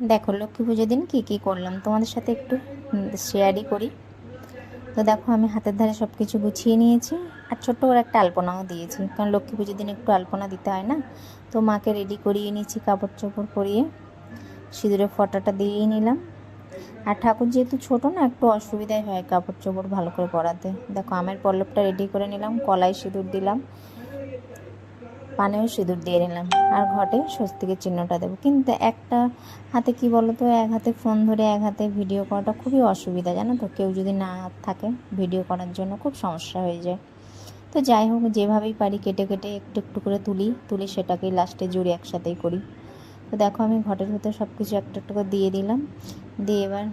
দেখো, লক্ষ্মী পুজোর দিন কী কী করলাম? তোমাদের সাথে একটু শেয়ারই করি। তো দেখো, আমি হাতের ধারে সব কিছু গুছিয়ে নিয়েছি, আর ছোট্ট করে একটা আলপনাও দিয়েছি। কারণ লক্ষ্মী পুজোর দিন একটু আলপনা দিতে হয় না? তো মাকে রেডি করিয়ে নিয়েছি কাপড় চোপড় পরিয়ে। সিঁদুরের ফটাটা দিয়েই নিলাম। আর ঠাকুর যেহেতু ছোটো না, একটু অসুবিধাই হয় কাপড় চোপড় ভালো করে পরাতে। দেখো, আমের পল্লবটা রেডি করে নিলাম, কলাই সিঁদুর দিলাম। পানেও সিঁদুর দিয়ে নিলাম। আর ঘটে স্বস্তিকের চিহ্নটা দেবো। কিন্তু একটা হাতে কি বলো তো এক হাতে ফোন ধরে এক হাতে ভিডিও করাটা খুবই অসুবিধা, জানো তো? কেউ যদি না থাকে ভিডিও করার জন্য খুব সমস্যা হয়ে যায়। তো যাই হোক, যেভাবেই পারি কেটে কেটে একটু একটু করে তুলি তুলি সেটাকেই লাস্টে জুড়ে একসাথেই করি। তো দেখো, আমি ঘটের ভেতর সব কিছু একটু একটু করে দিয়ে দিলাম। দিয়ে এবার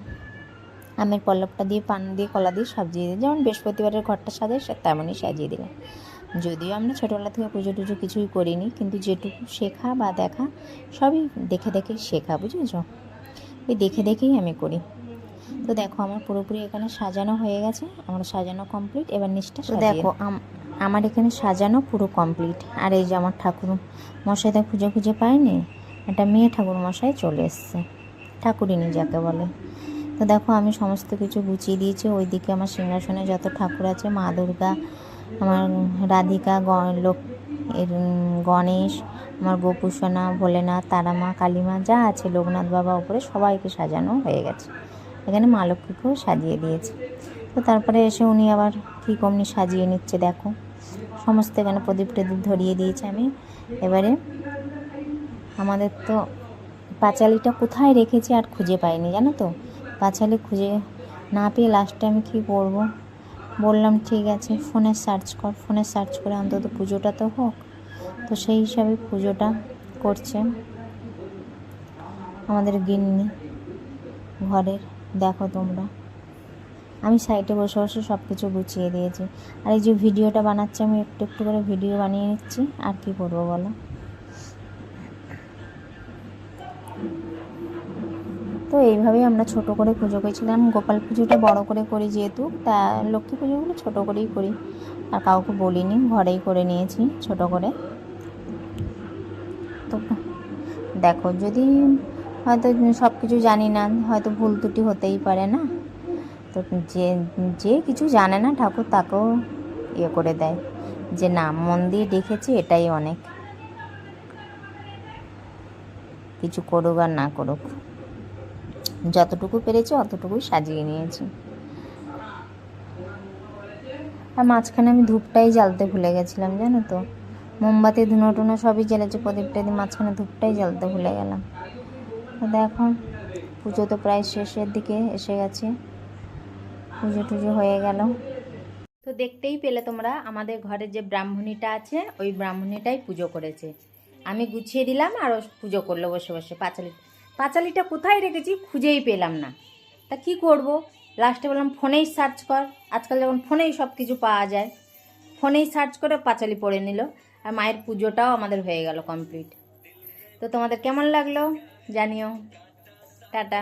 আমের পল্লবটা দিয়ে পান দিয়ে কলা দিয়ে সাজিয়ে দিই যেমন বৃহস্পতিবারের ঘরটা সাজাই, সে তেমনই সাজিয়ে দিলাম। যদিও আমরা ছোটোবেলা থেকে পুজো টুজো কিছুই করিনি কিন্তু যেটুকু শেখা বা দেখা সবই দেখে দেখে শেখা বুঝেছ? ওই দেখে দেখেই আমি করি। তো দেখো আমার পুরোপুরি এখানে সাজানো হয়ে গেছে আমার সাজানো কমপ্লিট এবার নিচটা দেখো আম- আমার এখানে সাজানো পুরো কমপ্লিট আর এই যে আমার ঠাকুর মশাইটা খুঁজে খুঁজে পায়নি একটা মেয়ে ঠাকুর মশাই চলে এসছে ঠাকুরিনী যাকে বলে। তো দেখো আমি সমস্ত কিছু গুছিয়ে দিয়েছি ওইদিকে আমার সিংহাসনে যত ঠাকুর আছে মা দুর্গা আমার রাধিকা লোক গণেশ, আমার গোপুসোনা ভোলেনাথ, তারামা, কালীমা, যা আছে লোকনাথ বাবা উপরে সবাইকে সাজানো হয়ে গেছে। এখানে মা লক্ষ্মীকেও সাজিয়ে দিয়েছে। তো তারপরে এসে উনি আবার কী কমনি সাজিয়ে নিচ্ছে দেখো। সমস্ত এখানে প্রদীপ টদীপ ধরিয়ে দিয়েছে আমি। এবারে আমাদের তো পাঁচালিটা কোথায় রেখেছি আর খুঁজে পাইনি, জানো তো? পাঁচালি খুঁজে না পেয়ে লাস্টে আমি কী করব? বললাম, ঠিক আছে, ফোনে সার্চ কর। ফোনে সার্চ করে অন্তত পুজোটা তো হোক। তো সেই হিসাবে পুজোটা করছে আমাদের গিন্নি ঘরের। দেখো তোমরা। আমি সাইডে বসে বসে সব কিছু গুছিয়ে দিয়েছি। আর এই যে ভিডিওটা বানাচ্ছি, আমি একটু একটু করে ভিডিও বানিয়ে নিচ্ছি। আর কি করব বলো? তো এইভাবেই আমরা ছোট করে পুজো করেছিলাম। গোপাল পুজোটা বড় করে করি যেহেতু, তা লক্ষ্মী পুজোগুলো ছোট করেই করি। আর কাউকে বলিনি, ঘরেই করে নিয়েছি ছোট করে। তো দেখো, যদি হয়তো সব কিছু জানি না, হয়তো ভুল ত্রুটি হতেই পারে না? তো যে যে কিছু জানে না ঠাকুর, তাকেও ইয়ে করে দেয় যে না, মন দিয়ে দেখেছি, এটাই অনেক। কিছু করুক আর না করুক। যতটুকু পেরেছি, অতটুকুই সাজিয়ে নিয়েছি। আর মাঝখানে আমি ধূপটাই জ্বালতে ভুলে গেছিলাম, জানো তো? মোমবাতি, ধুনো টুনো সবই জ্বেলেছে প্রদীপটা দিয়ে, মাঝখানে ধূপটাই জ্বালতে ভুলে গেলাম। দেখো, পুজো তো প্রায় শেষের দিকে এসে গেছে। পুজো টুজো হয়ে গেল। তো দেখতেই পেলে তোমরা, আমাদের ঘরে যে ব্রাহ্মণীটা আছে, ওই ব্রাহ্মণীটাই পুজো করেছে। আমি গুছিয়ে দিলাম আর পুজো করল বসে বসে, পাঁচালি পাঁচালিটা কোথায় রেখেছি খুঁজেই পেলাম না। তা কি করব? লাস্টে বললাম, ফোনেই সার্চ কর। আজকাল যখন ফোনেই সব কিছু পাওয়া যায়, ফোনেই সার্চ করে পাঁচালি পড়ে নিল। আর মায়ের পুজোটাও আমাদের হয়ে গেল কমপ্লিট তো তোমাদের কেমন লাগল জানিও। টাটা।